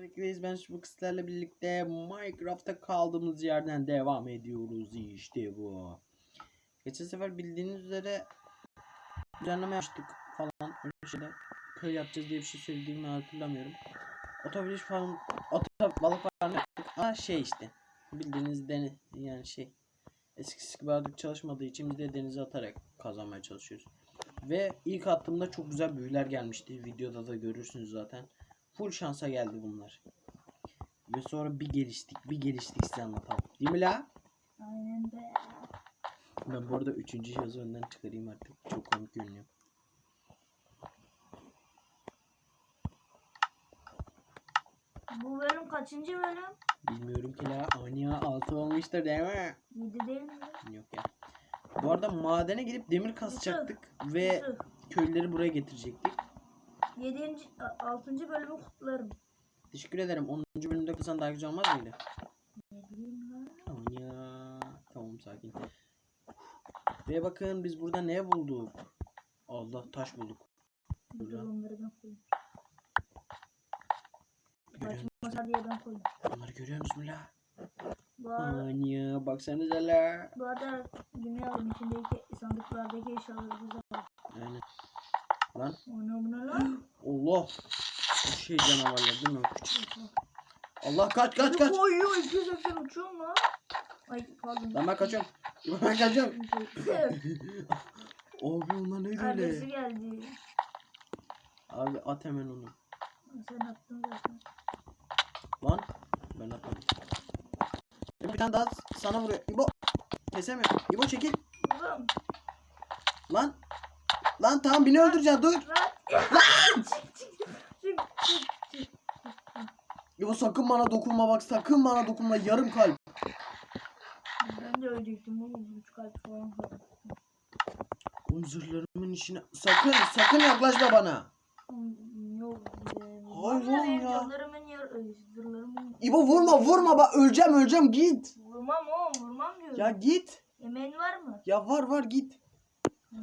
Birlikteyiz. Ben bu kızlarla birlikte Minecraft'ta kaldığımız yerden devam ediyoruz. İşte bu. Geçen sefer bildiğiniz üzere düzenleme yaptık falan. Öyle şeyler. Köy yapacağız diye bir şey söylediğimi hatırlamıyorum. Otobüs falan ota balık falan yaptık. Ama şey işte. Bildiğiniz deniz yani şey. Eskisi gibi artık çalışmadığı için biz de denize atarak kazanmaya çalışıyoruz. Ve ilk attığımda çok güzel büyüler gelmişti. Videoda da görürsünüz zaten. Full şansa geldi bunlar. Ve sonra bir geliştik, bir geliştik size anlatalım. Değil mi la? Aynen be. Ben bu arada üçüncü yazı önden çıkarayım artık. Çok komik görünüyor. Bu bölüm kaçıncı bölüm? Bilmiyorum ki la. Anya altı olmuştur değil mi? 7 değil mi? Yok ya. Bu arada madene gidip demir kazacaktık ve Yusuf, köylüleri buraya getirecektik. 7. 6. bölümü kutlarım. Teşekkür ederim. 10. bölümde kızan daha güzel olmaz mıydı? Ne bileyim lan. Anya. Tamam sakin. Ve bakın biz burada ne bulduk? Allah taş bulduk. Burada. onları ben koyayım. Görüyor Kaçmasa diye ben koyayım. Bunları görüyor musun la? Arada, Anya baksanıza la. bu arada dünyanın içindeki sandıklardaki eşyalarımız var. Aynen. Lan O ne bu ne lan? Allah. Bu şey canavarlar değil mi? Allah kaç kaç kaç. Oy oy 280 uçuyor mu? Ay pardon. Lan ben kaçıyorum. Ben kaçıyorum. Abi onlar neydi Kardeşi öyle? geldi. Abi at hemen onu. Sen attın zaten. Lan ben atmadım. Bir tane daha sana vuruyor. İbo. Kesemiyorum. İbo çekil. Oğlum. Lan. Lan tamam beni öldüreceksin dur. Lan. Çık İbo sakın bana dokunma bak sakın bana dokunma yarım kalp. Ben de ölecektim oğlum. Üç kalp falan. Oğlum zırhlarımın içine sakın sakın yaklaşma bana. Hmm, Yok. Hayır oğlum ya. Canlarımın yer, e, zırhlarımın. İbo vurma vurma bak öleceğim öleceğim git. Vurmam oğlum vurmam diyorum. Ya git. Yemeğin var mı? Ya var var git. Hı.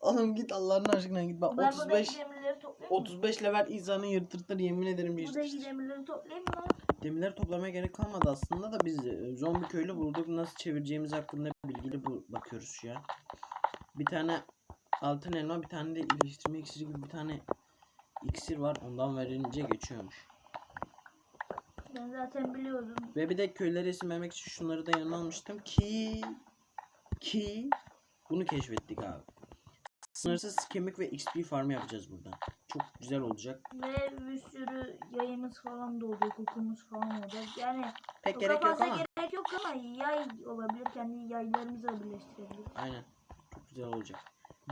Oğlum git Allah'ın aşkına git bak Ben 35 buradaki demirleri toplayayım mı? 35 level insanı yırtırtır yemin ederim bir Buradaki demirleri toplayayım mı? Demirleri toplamaya gerek kalmadı aslında da biz e, zombi köylü bulduk nasıl çevireceğimiz hakkında bilgili bu bakıyoruz şu an. Bir tane altın elma bir tane de iyileştirme iksiri gibi bir tane iksir var ondan verince geçiyormuş. Ben zaten biliyordum. Ve bir de köylere isim vermek için şunları da yanına almıştım ki ki bunu keşfettik abi. Sınırsız kemik ve XP farmı yapacağız buradan. Çok güzel olacak. Ve bir sürü yayımız falan da oluyor. Kokumuz falan olacak. Yani Pek gerek yok ama. gerek yok ama yay olabilir. Kendi yaylarımızı da birleştirebiliriz. Aynen. Çok güzel olacak.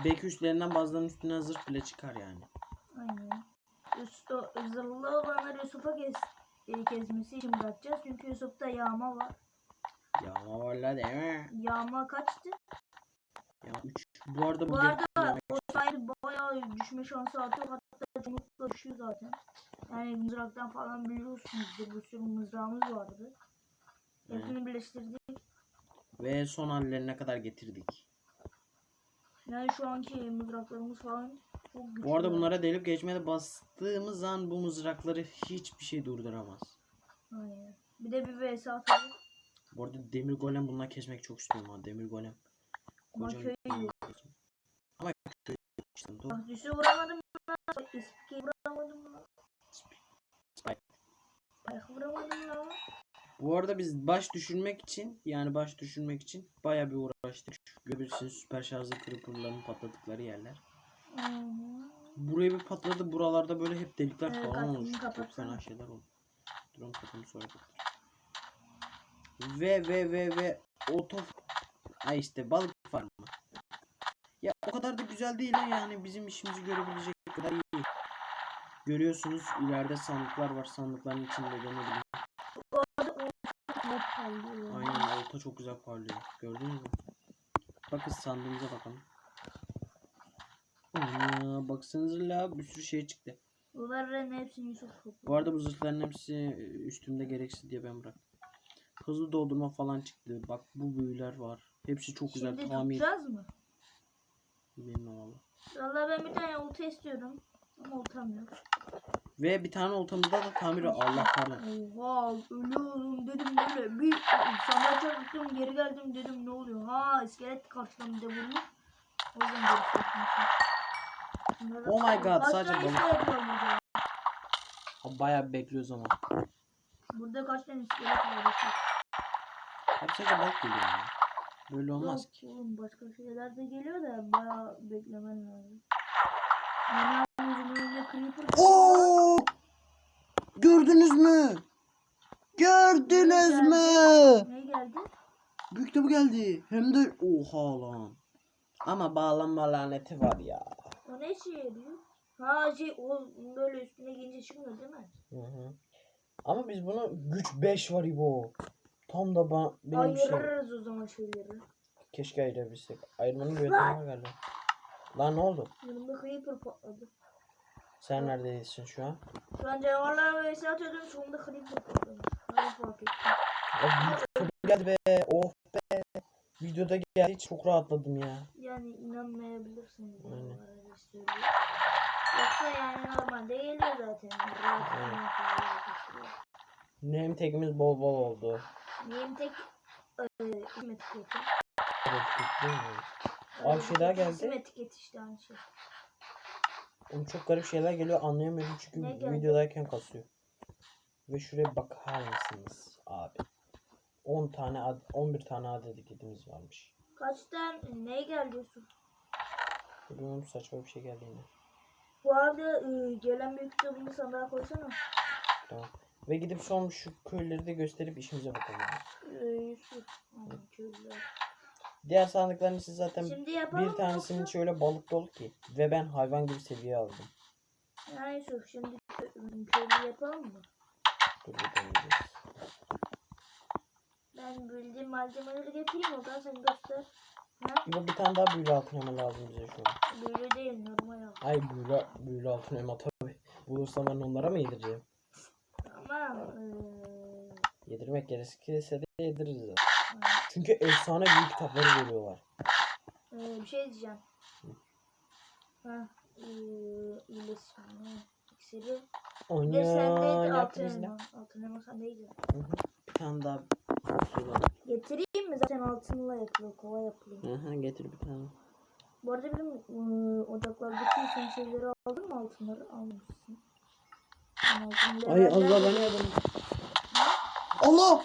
Belki üstlerinden bazılarının üstüne zırh bile çıkar yani. Aynen. Üstü, zırhlı olanları Yusuf'a kes, e, kesmesi için bırakacağız. Çünkü Yusuf'ta yağma var. Yağma var la değil mi? Yağma kaçtı? Ya 3. Bu arada bu, Bu arada o sayede bayağı düşme şansı artıyor. Hatta çoğunlukla düşüyor zaten. Yani mızraktan falan biliyorsunuzdur. Bir sürü mızrağımız vardı. Evet. Hepsini birleştirdik. ve son hallerine kadar getirdik. Yani şu anki mızraklarımız falan çok güçlü. Bu arada bunlara delip geçmeye bastığımız an bu mızrakları hiçbir şey durduramaz. Aynen. Bir de bir vs atalım. Bu arada demir golem bununla kesmek çok istiyorum ha demir golem. Ama Kocaman- köy yok. Ama köy işte doğru. Bak düşü vuramadım lan. Eski vuramadım. Spike. Ayak vuramadım lan. Bu arada biz baş düşürmek için yani baş düşürmek için baya bir uğraştık. Görebilirsiniz süper şarjlı creeper'ların patladıkları yerler. Hı hı. Buraya bir patladı buralarda böyle hep delikler Evet, falan olmuş. Çok fena şeyler oldu. Durun kapımı sonra kapat. Ve ve ve ve otof... Ay işte balık farmı. Ya o kadar da güzel değil yani bizim işimizi görebilecek kadar iyi. Görüyorsunuz ileride sandıklar var. Sandıkların içinde de ne bileyim. Aynen olta çok güzel parlıyor. Gördünüz mü? Bakın sandığımıza bakalım. Aa, baksanıza la bir sürü şey çıktı. Bunların hepsini Yusuf. Bu arada bu zırhların hepsi üstümde gereksiz diye ben bıraktım. Hızlı doldurma falan çıktı. Bak bu büyüler var. Hepsi çok güzel Şimdi tamir. tutacağız mı? Bilmem valla. Valla ben bir tane olta istiyorum. Ama oltam yok. Ve bir tane oltamızda da tamir Allah pardon. Oha ölüyorum dedim böyle bir sana çarptım geri geldim dedim ne oluyor ha iskelet karşıdan bir de vurmuş. O yüzden geri. Bunları- Oh my god, Kaç sadece burada? Bayağı bekliyoruz ama. Burada kaç tane iskelet var? Hep sadece balık geliyor. Böyle olmaz Yok ki. oğlum başka şeyler de geliyor da bayağı beklemen lazım. Yani creeper Oo! Gördünüz mü? Gördünüz mü? Ne geldi? Büyük de bu geldi. Hem de oha lan. Ama bağlanma laneti var ya. O ne işe yarıyor? Ha şey o böyle üstüne giyince çıkmıyor değil mi? Hı hı. Ama biz bunu güç 5 var İbo. Tam da ba- benim şey. Ayırırız o zaman şeyleri. Keşke ayırabilsek. Ayırmanın bir yöntemi galiba. Lan ne oldu? Yanımda creeper patladı. Sen neredesin şu an? Şu an canavarlarla vs atıyordum sonunda creeper patladı. Öyle fark ettim. Geldi be. Oh be. Videoda geldi. Çok rahatladım ya. Yani canavarlara söylüyorum. Yoksa yani normalde geliyor zaten. Rahat Aynen. Nem tekimiz bol bol oldu. Benim tek isim etiketi. Evet, mi? Aa, bir şey daha geldi. İsim etiket işte aynı şey. Oğlum çok garip şeyler geliyor anlayamıyorum çünkü Ne geldi? videodayken kasıyor. Ve şuraya bakar mısınız abi? 10 tane ad- 11 tane adet kedimiz varmış. Kaç tane ne geldi Yusuf? Bilmiyorum saçma bir şey geldi yine. Bu arada eee, gelen büyük kitabını sandığa koysana. Tamam. Ve gidip son şu köyleri de gösterip işimize bakalım. Diğer sandıkların içi zaten Şimdi yapalım bir mı tanesinin yoksa? şöyle balık dolu ki. Ve ben hayvan gibi seviye aldım. Yusuf şimdi kö- köylü yapalım mı? Dur bir deneyeceğiz. Ben bildiğim malzemeleri getireyim o zaman sen göster. Ha? Bu bir tane daha büyülü altın elma lazım bize şu an. Böyle değil normal al. Ay büyülü, büyülü altın elma tabi. Bulursam ben onlara mı yedireceğim? Yedirmek gerekirse de yediririz. zaten. Çünkü efsane büyük kitapları veriyorlar. eee, bir şey diyeceğim. Ha, eee iyileşme. İksiri. Bir Onya de sendeydi altın yaptınız ne? elma. Altın elma sendeydi. Hı hı. Bir tane daha. Getireyim mi? Zaten altınla yapılıyor. Kova yapılıyor. Hı hı getir bir tane. Bu arada bizim eee, ocaklardaki sen şeyleri aldın mı altınları? Almışsın. Ben aldım. Ay Levelden- Allah bana yardım. Allah!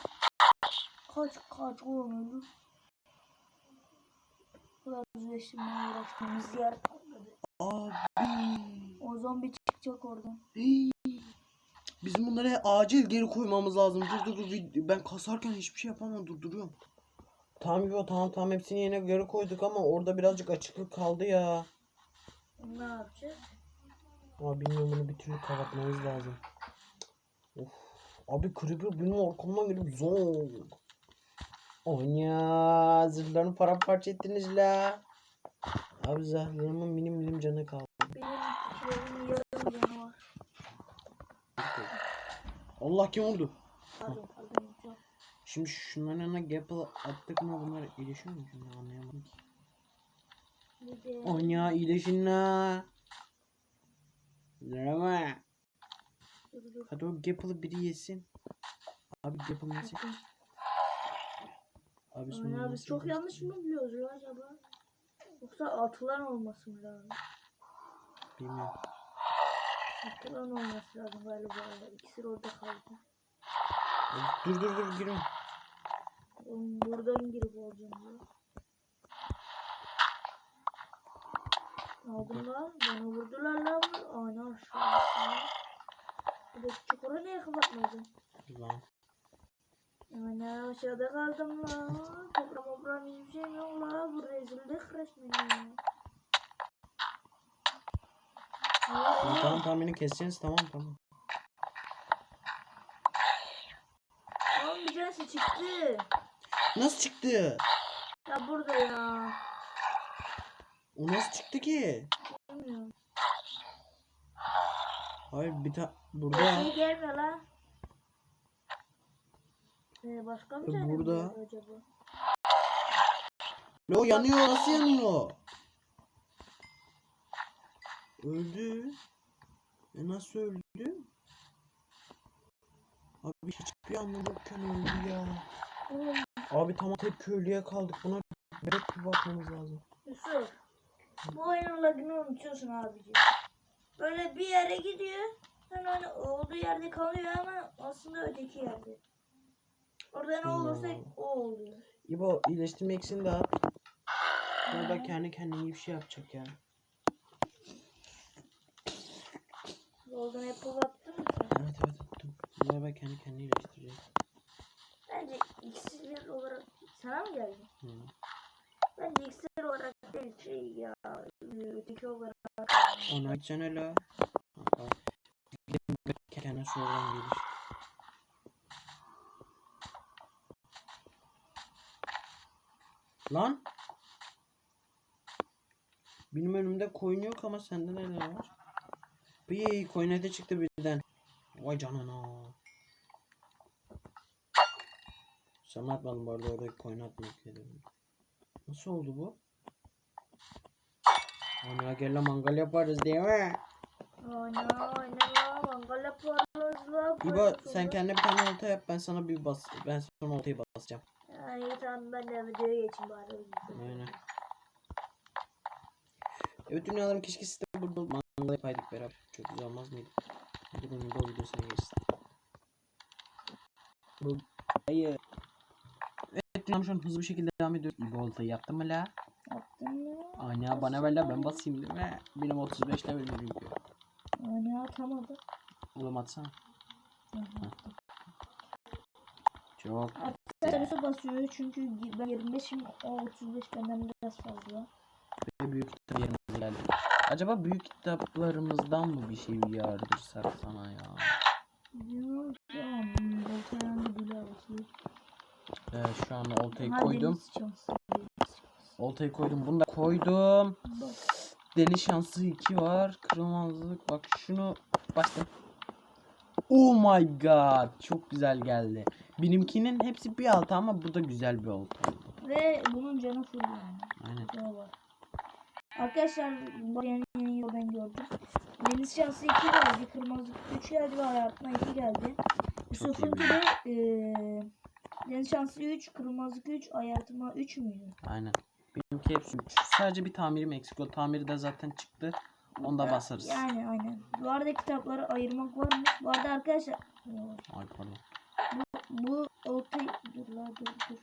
Kaç kaç oğlum kadar yüzleştirmeye uğraştığımız yer patladı. Abi. O zombi çıkacak oradan. Bizim bunları acil geri koymamız lazım. Dur dur dur. Ben kasarken hiçbir şey yapamam. Durduruyorum. Tamam İbo tamam tamam hepsini yerine geri koyduk ama orada birazcık açıklık kaldı ya. Ne yapacağız? Ama bilmiyorum bunu bir türlü kapatmamız lazım. Abi Creeper benim arkamdan gelip zor. Onya zırhlarını paramparça ettiniz la. Abi zırhlarımın minim minim canı kaldı. Benim kilerimin yarım canı var. Allah kim yok. Şimdi şunların yanına gapple attık mı bunlar iyileşiyor mu? Şimdi anlayamadım ki. Onya iyileşin la. Merhaba. Dur dur. Hadi o gapple'ı biri yesin. Abi gapple yesin. Abi abi çok yanlış mı biliyoruz ya acaba? Yoksa atılan olması mı lazım? Bilmiyorum. Atılan olması lazım galiba. İkisi orada kaldı. Dur dur dur. Oğlum buradan girip olacağım diyor. Aldım lan. Bana vurdular lan. Ana aşağı. Bu da çukura niye kapatmadın? Lan. Hemen aşağıda kaldım lan. Toprağım toprağım hiçbir şeyim yok lan. Bu rezillik resmen ya. Tamam tamam tamam beni keseceksiniz tamam tamam. Oğlum bir tanesi çıktı. Nasıl çıktı? Ya burada ya. O nasıl çıktı ki? Bilmiyorum. Hayır bir tane burada. şey gelmiyor lan. Ee, başka E, tane mi burada. var acaba? Lo yanıyor nasıl yanıyor? Öldü. E nasıl öldü? Abi hiçbir anlamı yokken öldü ya. Abi tamam tek köylüye kaldık. Buna bir bakmamız lazım. Yusuf. Bu oyunun lagını unutuyorsun abici. Böyle bir yere gidiyor. Hani olduğu yerde kalıyor ama aslında öteki yerde. Orada ne olursa o oluyor. İbo iyileştirme eksini de at. Sonra da kendi kendine iyi bir şey yapacak ya. Golden Apple attın mı? Evet evet attım. Arada kendi kendine iyileştirecek. Bence iksir olarak sana mı geldi? Hı. Bence iksir olarak değil şey ya öteki olarak. Ona gideceksin hele. Kendine sonradan gelir. Lan. Benim önümde koyun yok ama sende neler var? Bir koyun ete çıktı birden. Vay canına. Sana atmadım bu arada oradaki koyunu atmak dedim. Nasıl oldu bu? Ana gel mangal yaparız değil mi? Ana ana mangal yaparız la. İbo sen kendine bir tane olta yap ben sana bir bas ben sonra oltayı basacağım. Ay tamam ben de videoya geçeyim bari. Aynen. Evet dünyalarım keşke siz de burada mangal yapaydık beraber. Çok güzel olmaz mıydı? Hadi bunun da o videosuna geçsin. Bu hayır. Evet dünyam şu an hızlı bir şekilde devam ediyor. İbo oltayı yaptın mı la? Yaptın mı? Ana bana ver la ben basayım değil mi? Benim 35 level çünkü. Ana atamadım. Oğlum atsana. Çok Sarısı basıyor çünkü ben 25'im o 35 benden biraz fazla. Ve büyük kitap yerimize geldi. Acaba büyük kitaplarımızdan mı bir şey yardırsak sana ya? Yok tamam. Voltaire bile atıyor. Evet şu an oltayı koydum. Oltayı koydum. Bunu da koydum. Bak. Deniz şansı 2 var. Kırılmazlık. Bak şunu bastım. Oh my god. Çok güzel geldi. Benimkinin hepsi bir altı ama bu da güzel bir oldu. Ve bunun canı full yani. Aynen. Bak. Arkadaşlar bu yeni yeni yoldan gördüm. Deniz şansı 2 geldi. Kırmızı 3 geldi ve hayatına 2 geldi. Yusuf'unki de eee Deniz şansı 3, kırmızı 3, ayartıma 3 müydü? Aynen. Benimki hepsi üç. Sadece bir tamirim eksik. O tamiri de zaten çıktı. Onu da basarız. Yani aynen. Bu arada kitapları ayırmak var mı? Bu arada arkadaşlar Ay pardon. bu oltayı dur la dur dur.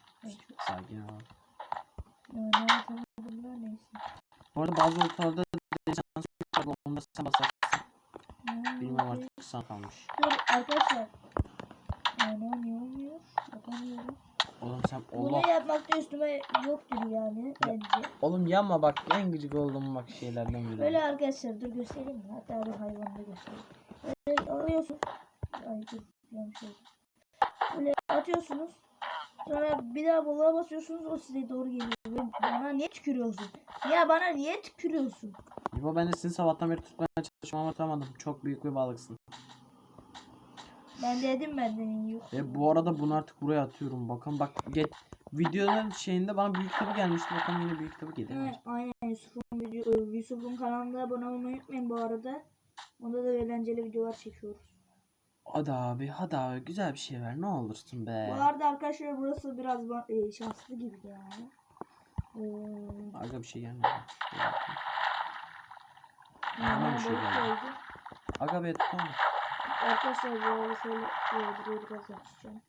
Sakin ol. Ya, ne yapamadım la neyse. Bu arada bazı ortalarda şansı var. Onu da sen basarsın. Ya, Bilmem artık sana kalmış. Dur arkadaşlar. Yani niye olmuyor? Yapamıyorum. Oğlum sen Allah. Bunu yapmakta üstüme yoktur yani bence. Oğlum yanma bak en gıcık olduğum bak şeylerden biri. Böyle arkadaşlar dur göstereyim mi? Hatta dur hayvanı da göstereyim. Böyle alıyorsun. Ay dur yanlış oldu. Böyle atıyorsunuz. Sonra bir daha balığa basıyorsunuz o size doğru geliyor. Bana niye tükürüyorsun? Ya bana niye tükürüyorsun? İbo ben de seni sabahtan beri tutmaya çalışmam ama tutamadım. Çok büyük bir balıksın. Ben dedim benden yok. Ve bu arada bunu artık buraya atıyorum. Bakın bak geç videonun şeyinde bana büyük kitabı gelmişti. Bakalım yine büyük kitabı gelir? Evet, aynen Yusuf'un video, Yusuf'un kanalına abone olmayı unutmayın bu arada. Onda da eğlenceli videolar çekiyoruz. Hadi abi hadi abi güzel bir şey ver ne olursun be. Bu arada arkadaşlar burası biraz e, şanslı gibi yani. Ee, Aga bir şey gelmedi. Yani bir şey geldi. Aga be tamam. Arkadaşlar bu arada şöyle buraya biraz açacağım.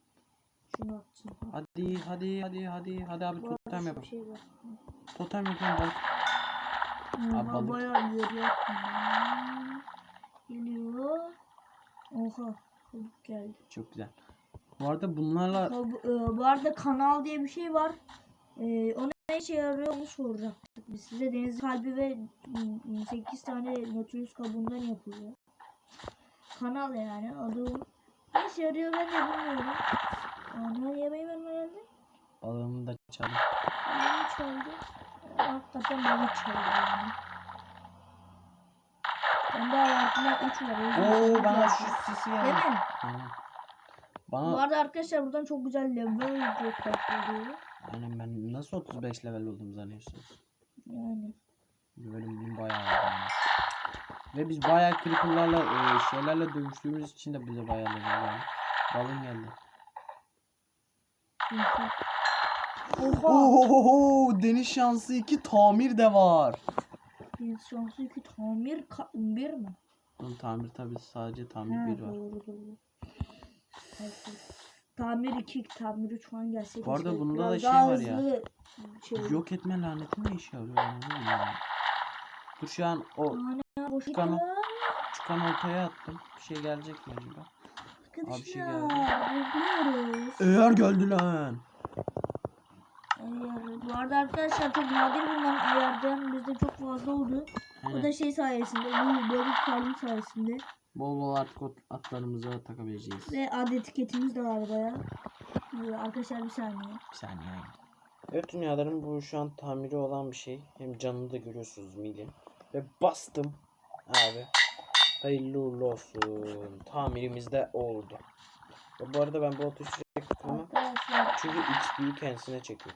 Şunu atacağım. Ha, Hadi hadi hadi hadi hadi abi Bu totem yapalım. şey var. Totem yapalım balık. Oha balık. bayağı. Hmm, Geliyor. Oha. Çabuk geldi. Çok güzel. Bu arada bunlarla Tabi- e, bu arada kanal diye bir şey var. E, o ne işe yarıyor onu soracaktık. Biz size deniz kalbi ve 8 tane Nautilus kabuğundan yapılıyor. Kanal yani adı. Ne işe yarıyor ben de bilmiyorum. Ana yemeği verme geldi. balığımı da çaldım. Balığı çaldı. Hakikaten balık çaldı yani. Ben de hayatımda 3 var. Oo bana şu sisi Değil geldi. mi? Aynen. Bu Bana arada arkadaşlar buradan çok güzel level droplar oluyor. aynen ben nasıl 35 level oldum zannediyorsunuz? Yani. Bölüm bayağı yani. Ve biz bayağı creeper'larla e, şeylerle dövüştüğümüz için de bize bayağı level geldi. Balon geldi. Oha. Ohohoho, deniz şansı 2 tamir de var. Deniz şansı 2 tamir bir mi? Oğlum tamir tabi sadece tamir Ha, bir var. doğru doğru. Tamir 2, tamir 3 falan gelse Bu arada bunda da şey var ya. Şey. Yok etme laneti ne işe yarıyor anladın mı? Dur şu an o Çıkan o- çıkan ortaya attım. Bir şey gelecek mi acaba? Abi bir şey Arkadaşlar bekliyoruz. Eğer geldi lan. Eğer, bu arada arkadaşlar çok nadir bulunan ayardan bizde çok fazla oldu. O Aynen. da şey sayesinde, bu bölük kalbi sayesinde. Bol bol artık o atlarımıza takabileceğiz. Ve ad etiketimiz de var baya. Ee, Arkadaşlar bir saniye. Bir saniye. Evet dünyaların bu şu an tamiri olan bir şey. Hem canını da görüyorsunuz milin. Ve bastım. Abi. Hayırlı uğurlu olsun. Tamirimiz de oldu. Ve bu arada ben bu sürekli kırmam. Arkadaşlar, Çünkü XP'yi kendisine çekiyor.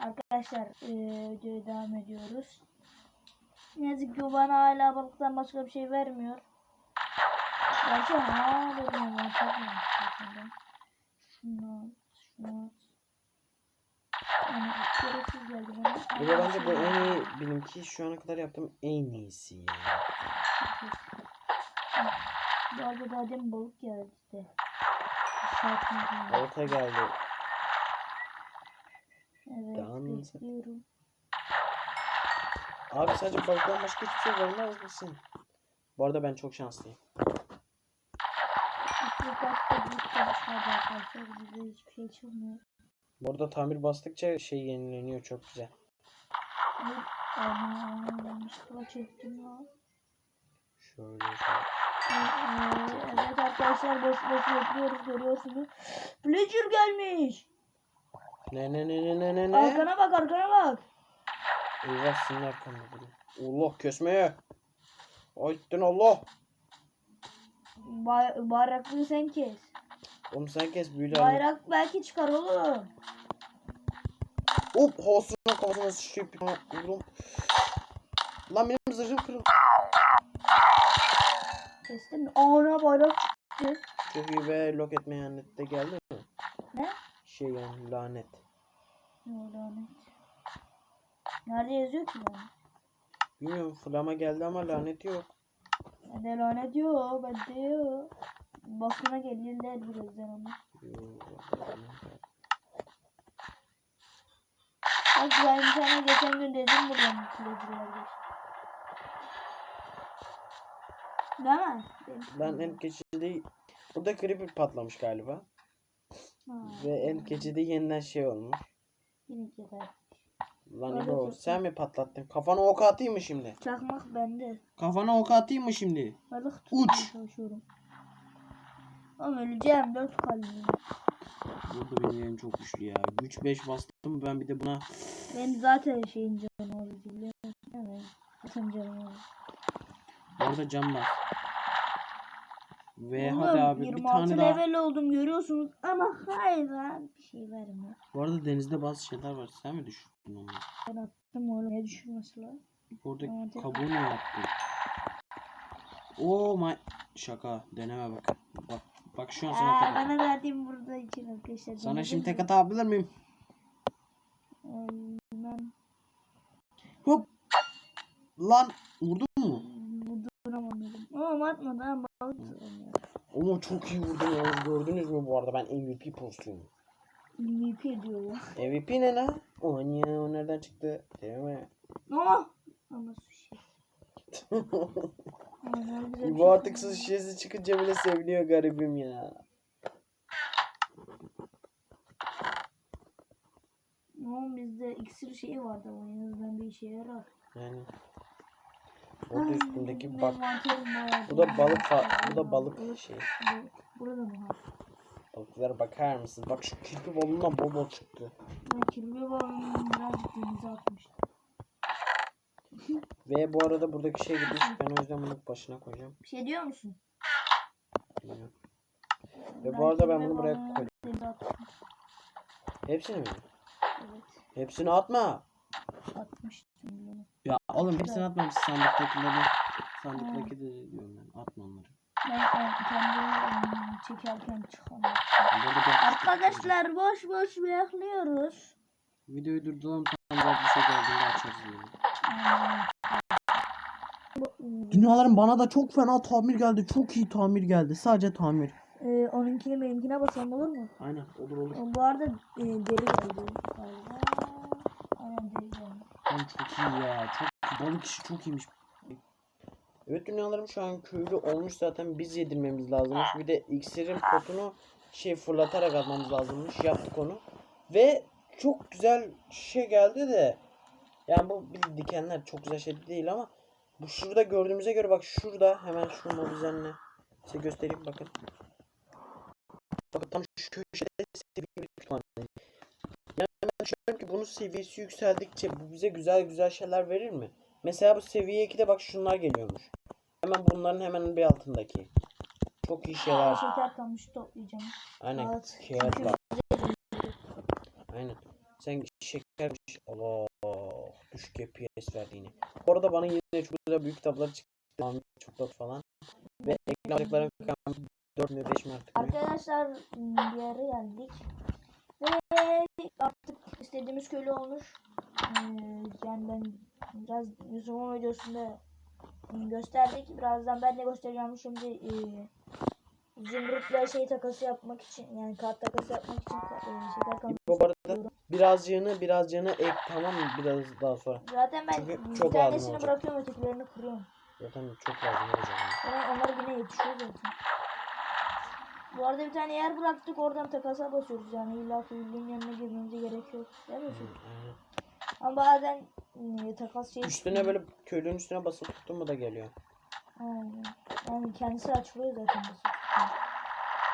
arkadaşlar ee, videoya devam ediyoruz. Ne yazık ki bana hala balıktan başka bir şey vermiyor. Gerçi hala vermiyor. Şunu şunu Bir de bence bu en iyi benimki şu ana kadar yaptığım en iyisi. Bu arada daha demin balık geldi işte. Orta geldi. Evet Dans. bekliyorum. Abi sadece balıktan başka hiçbir şey vermez misin? Bu arada ben çok şanslıyım. İlk başta büyük arkadaşlar. Bize hiçbir şey çıkmıyor. Bu arada tamir bastıkça şey yenileniyor çok güzel. Evet. Ana yanlışlıkla çektim ya. Şöyle Evet arkadaşlar boş boş bekliyoruz görüyorsunuz. Pleasure gelmiş. Ne ne ne ne ne ne ne? Arkana bak arkana bak. Eyvah senin arkanda duruyor. Allah kesmeye. Ayttin Allah. Bay bayraklığı sen kes. Oğlum sen kes büyülü. Bayrak belki çıkar oğlum. Hop havasına kafasına sıçrayıp vurdum. Lan benim zırhım kırıldı. Kestin mi? Ana bayrak çıktı. Çok iyi ve lok etmeye lanet de geldi mi? Ne? Şey yani lanet. Ne o lanet? Nerede yazıyor ki lanet? Bilmiyorum flama geldi ama lanet yok. Bende lanet yok. Bende yok. Basına gelirler birazdan ama. Bak ben sana geçen gün dedim buradan geç. Değil mi? Benim- Lan en keçide burada creeper patlamış galiba. Ha, Ve en keçide yeniden şey olmuş. Yine yeter. Lan İbo evet. sen mi patlattın? Kafana ok atayım mı şimdi? Çakmak bende. Kafana ok atayım mı şimdi? Balık Uç. çalışıyorum. Ama öleceğim. Dört kalbim. Burada benim yerim çok güçlü ya. Güç 5 bastım ben bir de buna Ben zaten şeyin canı oldu biliyor musun? Evet. Zaten oldu. Bu arada cam var. Ve Oğlum, hadi abi bir 26 tane daha. level oldum görüyorsunuz ama hayır lan bir şey vermiyor. Bu arada denizde bazı şeyler var. Sen mi düşürdün onları? Ben attım oğlum ne düşürmesi lan? Tekrar. kabuğu mu yaptın? Oh my... Şaka. Deneme bak. Bak, bak şu an sana Aa, tek bana verdiğim burada için arkadaşlar. Sana şimdi tek atabilir miyim? Ölmem. Hop. Lan vurdun mu? Vurduramadım. Ama atmadı ha balık tutamıyor. Ama çok iyi vurdun ya. Gördünüz mü bu arada ben MVP postuyum. MVP diyor ya. MVP ne lan? O niye o nereden çıktı? Değil mi? Oh! Ama. Ama ne güzel bir Bu şey artık su şişesi çıkınca bile seviniyor garibim ya. Oğlum bizde iksir şeyi vardı ama en azından bir işe yarar. Yani. Orada Ay, üstündeki bak. Bu da balık bu da Balık- şey. Bu- Burada mı? Balıklara bakar mısın? Bak şu kirpi balonundan bol bol çıktı. Ben kirli balığını biraz denize atmıştım. Ve bu arada buradaki şey gitmiş. Ben o yüzden bunu başına koyacağım. Bir şey diyor musun? Bilmiyorum. Ve bu arada ben bunu buraya atmıştım. Hepsini mi? Evet. Hepsini atma. Atmıştım bunu. Ya oğlum hepsini atmamışsın sandıktakileri. Sandıktaki de diyorum ben. Atma onları. Ben kendimi çekerken çıkamıyorum. Arkadaşlar boş boş bekliyoruz. Videoyu durduralım tamam bir şey geldiğinde açarız yine. Bu- Dünyaların bana da çok fena tamir geldi. Çok iyi tamir geldi. Sadece tamir. e, onunkini benimkine basalım olur mu? Aynen olur olur. Bu arada e, deri geldi. Aynen deri geldi. Çok iyi ya. Çok iyi. Balık işi çok iyiymiş. Evet dünyalarım şu an köylü olmuş zaten biz yedirmemiz lazımmış. Bir de iksirin potunu şey fırlatarak atmamız lazımmış. Yaptık onu. Ve çok güzel şey geldi de yani bu bir dikenler çok güzel şey değil ama bu şurada gördüğümüze göre bak şurada hemen şu mob üzerine size göstereyim bakın. Bakın tam şu köşede seviye. Yani ben düşünüyorum ki bunun seviyesi yükseldikçe bu bize güzel güzel şeyler verir mi? Mesela bu seviye 2'de bak şunlar geliyormuş. Hemen bunların hemen bir altındaki. Çok iyi şeyler. Şeker kamışı toplayacağım. Aynen. Evet. Aynen. Sen şeker Allah düşük FPS verdi yine. Bu arada bana yine çok güzel büyük kitaplar çıktı. Ahmet Çoklat falan. Ve ekranlıkların 4 mü 5 mi artık? Arkadaşlar yere geldik. Ve artık istediğimiz köylü olmuş. Ee, yani ben biraz Yusuf'un videosunda gösterdik. Birazdan ben de göstereceğim. Şimdi e, zümrütle şey takası yapmak için yani kart takası yapmak için e, şeker kamışı Bu arada birazcığını birazcığını ek tamam mı? Biraz daha sonra. Zaten ben Çünkü bir çok tanesini olacak. bırakıyorum ötekilerini kırıyorum. Zaten çok lazım olacak. yani. Onlar yine yetişiyor zaten. Bu arada bir tane yer bıraktık oradan takasa basıyoruz yani illa köylünün yanına girmemize gerek yok. Değil mi? Aynen. Ama bazen e, takas şey Üstüne böyle köylünün üstüne basıp tuttun mu da geliyor. Aynen. Yani kendisi açılıyor zaten basıp.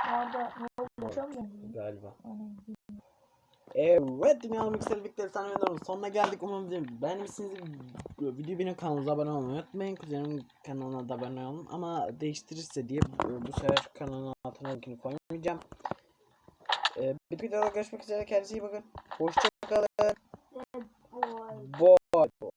Bu arada ne oldu? Galiba. Evet Dünyalı Mikser Efsane Oyunları'nın sonuna geldik. Umarım beğenmişsinizdir. Video benim kanalımıza abone olmayı unutmayın. Kuzenimin kanalına da abone olun. Ama değiştirirse diye bu, bu sefer kanalın altına linkini koymayacağım. Ee, bir videoda görüşmek üzere. Kendinize iyi bakın. Hoşçakalın. Vay. Bye.